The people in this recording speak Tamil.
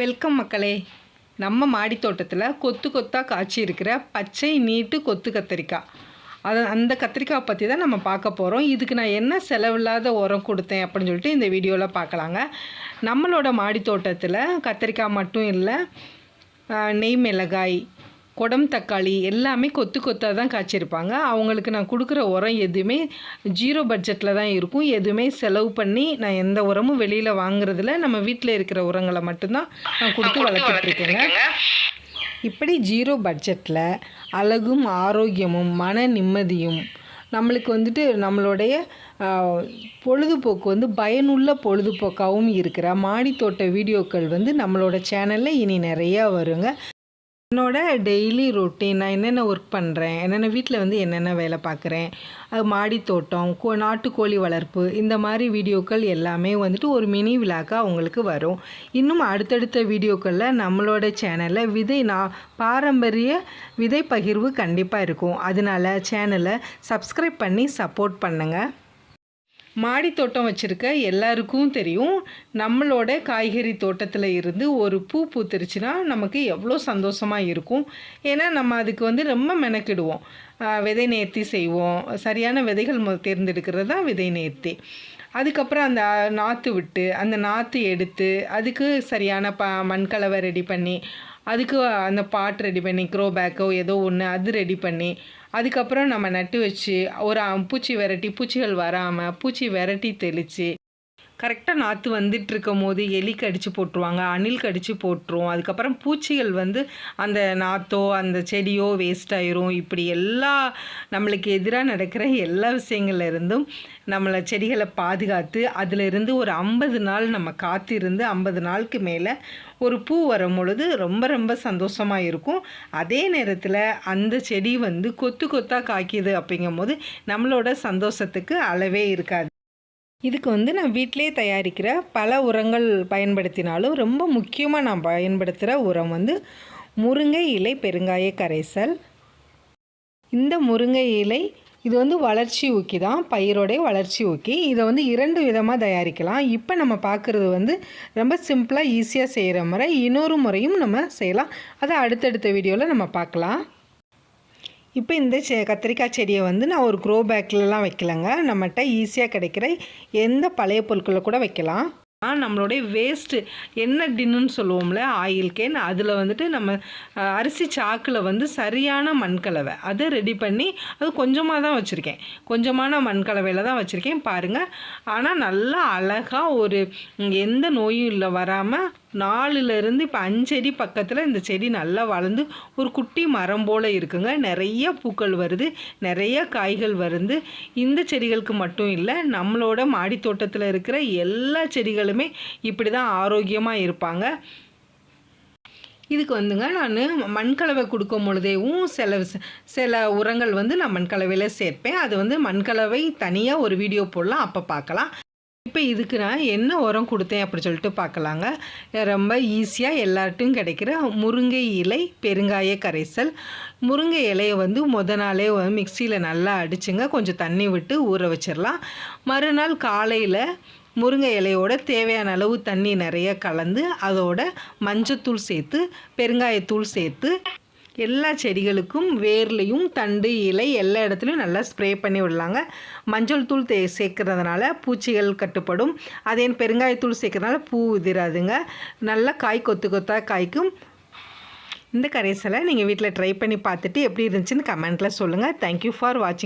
வெல்கம் மக்களே. நம்ம மாடி தோட்டத்தில் கொத்து கொத்தாக காய்ச்சி இருக்கிற பச்சை நீட்டு கொத்து கத்திரிக்காய். அது அந்த கத்திரிக்காய் பற்றி தான் நம்ம பார்க்க போகிறோம் இதுக்கு நான் என்ன செலவில்லாத உரம் கொடுத்தேன் அப்படின்னு சொல்லிட்டு இந்த வீடியோவில் பார்க்கலாங்க. நம்மளோட மாடி தோட்டத்தில் கத்திரிக்காய் மட்டும் இல்லை நெய் மிளகாய் குடம் தக்காளி எல்லாமே கொத்து கொத்தாக தான் காய்ச்சிருப்பாங்க. அவங்களுக்கு நான் கொடுக்குற உரம் எதுவுமே ஜீரோ பட்ஜெட்டில் தான் இருக்கும். எதுவுமே செலவு பண்ணி நான் எந்த உரமும் வெளியில் வாங்குறதில்ல. நம்ம வீட்டில் இருக்கிற உரங்களை மட்டும்தான் நான் கொடுத்து வளர்த்துட்டு இருக்கேங்க இப்படி ஜீரோ பட்ஜெட்டில் அழகும் ஆரோக்கியமும் மன நிம்மதியும் நம்மளுக்கு வந்துட்டு நம்மளுடைய பொழுதுபோக்கு வந்து பயனுள்ள பொழுதுபோக்காகவும் இருக்கிற மாடித்தோட்ட வீடியோக்கள் வந்து நம்மளோட சேனலில் இனி நிறையா வருங்க. என்னோட டெய்லி ரொட்டீன் நான் என்னென்ன ஒர்க் பண்ணுறேன் என்னென்ன வீட்டில் வந்து என்னென்ன வேலை பார்க்குறேன் அது மாடி தோட்டம் கோ நாட்டுக்கோழி வளர்ப்பு இந்த மாதிரி வீடியோக்கள் எல்லாமே வந்துட்டு ஒரு மினி விழாக்காக உங்களுக்கு வரும். இன்னும் அடுத்தடுத்த வீடியோக்களில் நம்மளோட சேனலில் விதை நான் பாரம்பரிய விதை பகிர்வு கண்டிப்பாக இருக்கும். அதனால சேனலை சப்ஸ்கிரைப் பண்ணி சப்போர்ட் பண்ணுங்கள் மாடி தோட்டம் வச்சுருக்க எல்லாருக்கும் தெரியும். நம்மளோட காய்கறி தோட்டத்தில் இருந்து ஒரு பூ பூத்துருச்சுன்னா நமக்கு எவ்வளோ சந்தோஷமாக இருக்கும். ஏன்னா நம்ம அதுக்கு வந்து ரொம்ப மெனக்கிடுவோம். விதை நேர்த்தி செய்வோம். சரியான விதைகள் மொ- தேர்ந்தெடுக்கிறது தான் விதை நேர்த்தி. அதுக்கப்புறம் அந்த நாற்று விட்டு அந்த நாற்று எடுத்து அதுக்கு சரியான ப மண்கலவை ரெடி பண்ணி அதுக்கு அந்த பாட் ரெடி பண்ணி க்ரோ பேக்கோ ஏதோ ஒன்று அது ரெடி பண்ணி அதுக்கப்புறம் நம்ம நட்டு வச்சு ஒரு பூச்சி விரட்டி பூச்சிகள் வராமல் பூச்சி விரட்டி தெளித்து கரெக்டாக நாற்று வந்துட்டு இருக்கும் போது எலி கடிச்சு போட்டுருவாங்க அணில் கடிச்சு போட்டுரும். அதுக்கப்புறம் பூச்சிகள் வந்து அந்த நாற்றோ அந்த செடியோ வேஸ்ட் ஆயிரும். இப்படி எல்லா நம்மளுக்கு எதிராக நடக்கிற எல்லா விஷயங்கள்ல இருந்தும் நம்மளை செடிகளை பாதுகாத்து அதில் இருந்து ஒரு ஐம்பது நாள் நம்ம காத்திருந்து ஐம்பது நாளுக்கு மேலே ஒரு பூ வரும் பொழுது ரொம்ப ரொம்ப சந்தோஷமாக இருக்கும். அதே நேரத்தில் அந்த செடி வந்து கொத்து கொத்தாக காய்க்குது அப்படிங்கும்போது நம்மளோட சந்தோஷத்துக்கு அளவே இருக்காது. இதுக்கு வந்து நான் வீட்டிலே தயாரிக்கிற பல உரங்கள் பயன்படுத்தினாலும் ரொம்ப முக்கியமாக நான் பயன்படுத்துகிற உரம் வந்து முருங்கை இலை பெருங்காய கரைசல். இந்த முருங்கை இலை இது வந்து வளர்ச்சி ஊக்கி தான் பயிரோடைய வளர்ச்சி ஊக்கி. இதை வந்து இரண்டு விதமாக தயாரிக்கலாம். இப்போ நம்ம பார்க்குறது வந்து ரொம்ப சிம்பிளாக ஈஸியாக செய்கிற முறை இன்னொரு முறையும் நம்ம செய்யலாம். அதை அடுத்தடுத்த வீடியோவில் நம்ம பார்க்கலாம் இப்போ இந்த செ கத்திரிக்காய் செடியை வந்து நான் ஒரு க்ரோ பேக்லலாம் வைக்கலங்க. நம்மகிட்ட ஈஸியாக கிடைக்கிற எந்த பழைய பொருட்களை கூட வைக்கலாம். நம்மளுடைய வேஸ்ட்டு என்ன டின்னுன்னு சொல்லுவோம்ல ஆயில் கேன் அதில் வந்துட்டு நம்ம அரிசி சாக்கில் வந்து சரியான மண்கலவை. அதை ரெடி பண்ணி அது கொஞ்சமாக தான் வச்சுருக்கேன். கொஞ்சமான மண்கலவையில் தான் வச்சுருக்கேன் பாருங்கள் ஆனால் நல்லா அழகாக ஒரு எந்த நோயும் இல்லை வராமல் நாலுலேருந்து இப்போ அஞ்சடி பக்கத்தில் இந்த செடி நல்லா வளர்ந்து ஒரு குட்டி மரம் போல் இருக்குங்க. நிறைய பூக்கள் வருது நிறைய காய்கள் வருது. இந்த செடிகளுக்கு மட்டும் இல்லை நம்மளோட மாடி தோட்டத்தில் இருக்கிற எல்லா செடிகளுமே இப்படி தான் ஆரோக்கியமாக இருப்பாங்க. இதுக்கு வந்துங்க நான் மண்கலவை கொடுக்கும் பொழுதேவும் சில சில உரங்கள் வந்து நான் மண்கலவையில் சேர்ப்பேன். அது வந்து மண்கலவை தனியாக ஒரு வீடியோ போடலாம் அப்போ பார்க்கலாம். இப்போ இதுக்கு நான் என்ன உரம் கொடுத்தேன் அப்படி சொல்லிட்டு பார்க்கலாங்க. ரொம்ப ஈஸியாக எல்லார்ட்டும் கிடைக்கிற முருங்கை இலை பெருங்காய கரைசல். முருங்கை இலையை வந்து முத நாளே மிக்சியில் நல்லா அடிச்சுங்க. கொஞ்சம் தண்ணி விட்டு ஊற வச்சிடலாம் மறுநாள் காலையில் முருங்கை இலையோட தேவையான அளவு தண்ணி நிறைய கலந்து அதோட மஞ்சத்தூள் சேர்த்து பெருங்காயத்தூள் சேர்த்து எல்லா செடிகளுக்கும் வேர்லையும் தண்டு இலை எல்லா இடத்துலையும் நல்லா ஸ்ப்ரே பண்ணி விடலாங்க. மஞ்சள் தூள் தே சேர்க்கறதுனால பூச்சிகள் கட்டுப்படும். அதே பெருங்காயத்தூள் சேர்க்கறதுனால பூ உதிராதுங்க. நல்லா காய் கொத்து கொத்தாக காய்க்கும். இந்த கரைசலை நீங்கள் வீட்டில் ட்ரை பண்ணி பார்த்துட்டு எப்படி இருந்துச்சுன்னு கமெண்ட்டில் சொல்லுங்கள் தேங்க்யூ ஃபார் வாட்சிங்